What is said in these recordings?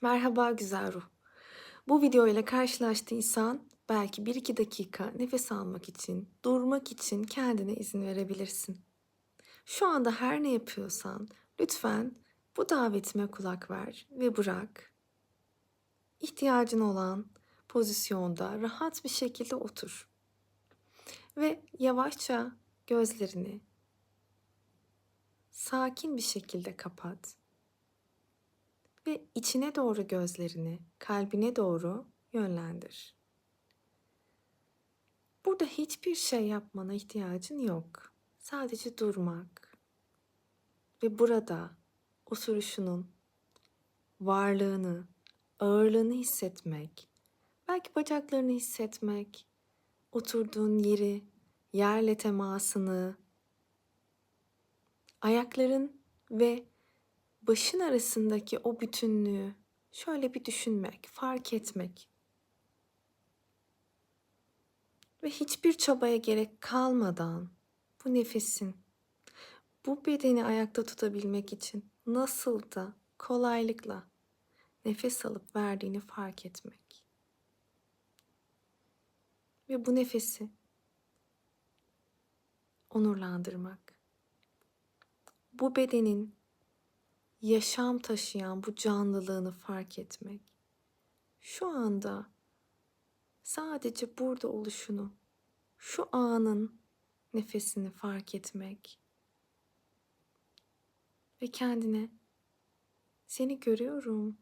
Merhaba güzel ruh. Bu video ile karşılaştıysan belki 1-2 dakika nefes almak için, durmak için kendine izin verebilirsin. Şu anda her ne yapıyorsan lütfen bu davetime kulak ver ve bırak. İhtiyacın olan pozisyonda rahat bir şekilde otur. Ve yavaşça gözlerini sakin bir şekilde kapat ve içine doğru gözlerini, kalbine doğru yönlendir. Burada hiçbir şey yapmana ihtiyacın yok. Sadece durmak ve burada oturuşunun varlığını, ağırlığını hissetmek, belki bacaklarını hissetmek, oturduğun yeri, yerle temasını, ayakların ve başın arasındaki o bütünlüğü şöyle bir düşünmek, fark etmek. Ve hiçbir çabaya gerek kalmadan bu nefesin bu bedeni ayakta tutabilmek için nasıl da kolaylıkla nefes alıp verdiğini fark etmek. Ve bu nefesi onurlandırmak. Bu bedenin yaşam taşıyan bu canlılığını fark etmek. Şu anda sadece burada oluşunu, şu anın nefesini fark etmek ve kendine seni görüyorum.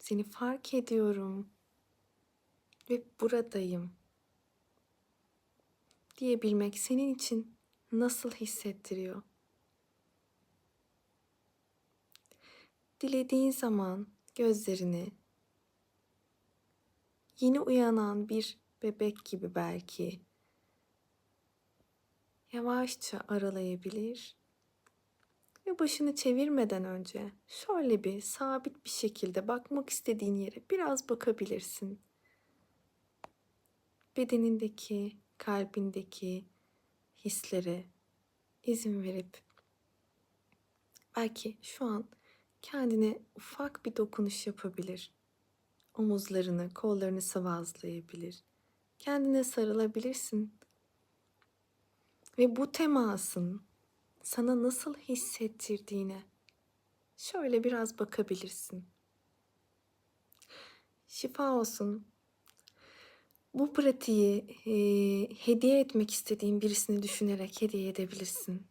Seni fark ediyorum ve buradayım diyebilmek senin için nasıl hissettiriyor? Dilediğin zaman gözlerini yeni uyanan bir bebek gibi belki yavaşça aralayabilir ve başını çevirmeden önce şöyle bir sabit bir şekilde bakmak istediğin yere biraz bakabilirsin. Bedenindeki, kalbindeki hislere izin verip belki şu an kendine ufak bir dokunuş yapabilir. Omuzlarını, kollarını sıvazlayabilir. Kendine sarılabilirsin. Ve bu temasın sana nasıl hissettirdiğine şöyle biraz bakabilirsin. Şifa olsun. Bu pratiği e, hediye etmek istediğin birisini düşünerek hediye edebilirsin.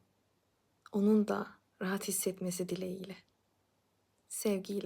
Onun da rahat hissetmesi dileğiyle. Sevgiyle.